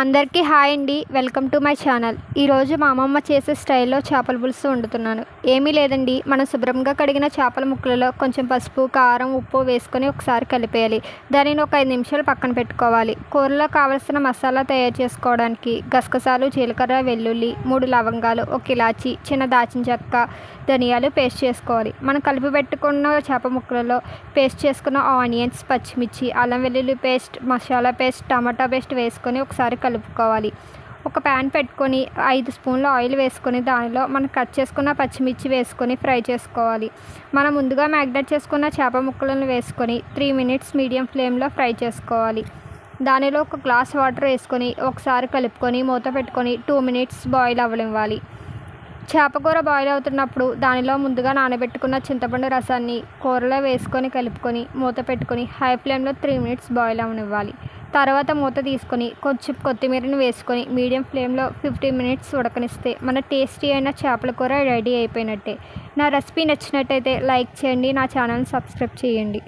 అందరికీ హాయ్ అండి. Welcome to my channel. ఈరోజు మా అమ్మమ్మ చేసే స్టైల్లో చేపల పులుసు వండుతున్నాను. ఏమీ లేదండి. మనం శుభ్రంగా కడిగిన చేపల ముక్కలలో కొంచెం పసుపు కారం ఉప్పు వేసుకొని ఒకసారి కలిపేయాలి. దానిని ఒక ఐదు నిమిషాలు పక్కన పెట్టుకోవాలి. కూరలో కావలసిన మసాలా తయారు చేసుకోవడానికి గసగసాలు జీలకర్ర వెల్లుల్లి మూడు లవంగాలు ఒక ఇలాచి చిన్న దాచిన చెక్క ధనియాలు పేస్ట్ చేసుకోవాలి. మనం కలిపి పెట్టుకున్న చేప ముక్కలలో పేస్ట్ చేసుకున్న ఆనియన్స్ పచ్చిమిర్చి అల్లం వెల్లుల్లి పేస్ట్ మసాలా పేస్ట్ టమాటా పేస్ట్ వేసుకొని ఒకసారి కలుపుకోవాలి. ఒక ప్యాన్ పెట్టుకొని ఐదు స్పూన్ల ఆయిల్ వేసుకొని దానిలో మనం కట్ చేసుకున్న పచ్చిమిర్చి వేసుకొని ఫ్రై చేసుకోవాలి. మనం ముందుగా మ్యాగ్నెట్ చేసుకున్న చేప ముక్కలను వేసుకొని త్రీ మినిట్స్ మీడియం ఫ్లేమ్లో ఫ్రై చేసుకోవాలి. దానిలో ఒక గ్లాస్ వాటర్ వేసుకొని ఒకసారి కలుపుకొని మూత పెట్టుకొని టూ మినిట్స్ బాయిల్ అవ్వనివ్వాలి. చేపకూర బాయిల్ అవుతున్నప్పుడు దానిలో ముందుగా నానబెట్టుకున్న చింతపండు రసాన్ని కూరలో వేసుకొని కలుపుకొని మూత పెట్టుకొని హై ఫ్లేమ్లో త్రీ మినిట్స్ బాయిల్ అవనివ్వాలి తర్వాత మూత తీసుకొని కొంచెం కొత్తిమీరని వేసుకొని మీడియం ఫ్లేమ్లో ఫిఫ్టీ మినిట్స్ ఉడకనిస్తే మన టేస్టీ అయిన చేపల కూర రెడీ అయిపోయినట్టే. నా రెసిపీ నచ్చినట్టయితే లైక్ చేయండి నా ఛానల్ని సబ్స్క్రైబ్ చేయండి.